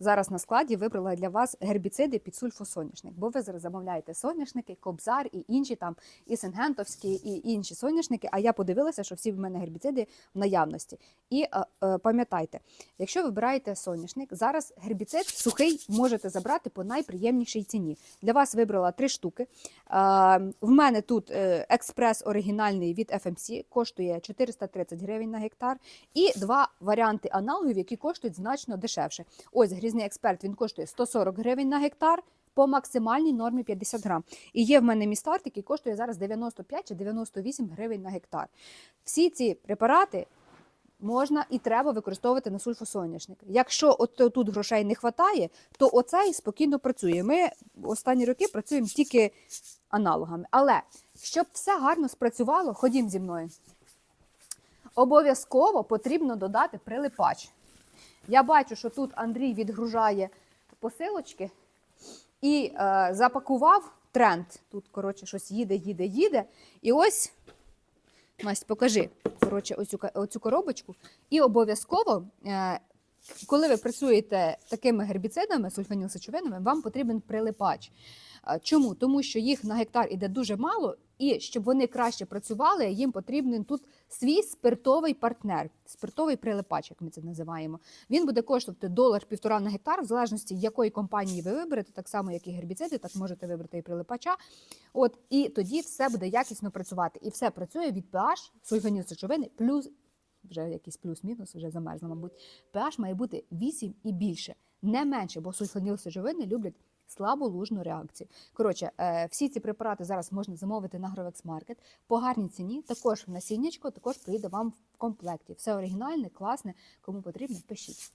зараз на складі вибрала для вас гербіциди під сульфосоняшник, бо ви зараз замовляєте соняшники, кобзар і інші там і сингентовські, і інші соняшники. А я подивилася, що всі в мене гербіциди в наявності. І е, е, пам'ятайте, якщо вибираєте соняшник, зараз гербіцид сухий можете забрати по найприємнішій ціні. Для вас вибрала три штуки. Е, в мене тут е, експрес оригінальний від FMC, коштує 430 гривень на гектар, і два варіанти аналогів, які коштують значно дешевше. Ось грізний експерт він коштує 140 гривень на гектар. По максимальній нормі 50 грам. І є в мене містарт, який коштує зараз 95 чи 98 гривень на гектар. Всі ці препарати можна і треба використовувати на сульфосоняшник. Якщо от тут грошей не вистачає, то оцей спокійно працює. Ми останні роки працюємо тільки аналогами. Але щоб все гарно спрацювало, ходім зі мною. Обов'язково потрібно додати прилипач. Я бачу, що тут Андрій відгружає посилочки і е, запакував тренд. Тут, коротше, щось їде, їде, їде. І ось, Настя, покажи коротше, оцю, оцю коробочку. І обов'язково, е, коли ви працюєте такими гербіцидами, сульфанілсечовинами, вам потрібен прилипач. Чому? Тому що їх на гектар іде дуже мало, і щоб вони краще працювали, їм потрібен тут свій спиртовий партнер, спиртовий прилипач, як ми це називаємо. Він буде коштувати долар півтора на гектар, в залежності якої компанії ви виберете, так само як і гербіциди, так можете вибрати і прилипача. От і тоді все буде якісно працювати. І все працює від pH, сульфаніл сечовини, плюс вже якийсь плюс-мінус, вже замерзла, мабуть. pH має бути 8 і більше, не менше, бо сульфаніл сечовини люблять слаболужну реакцію. Коротше, е, всі ці препарати зараз можна замовити на Market по гарній ціні. Також насіннячко, також прийде вам в комплекті. Все оригінальне, класне. Кому потрібно, пишіть.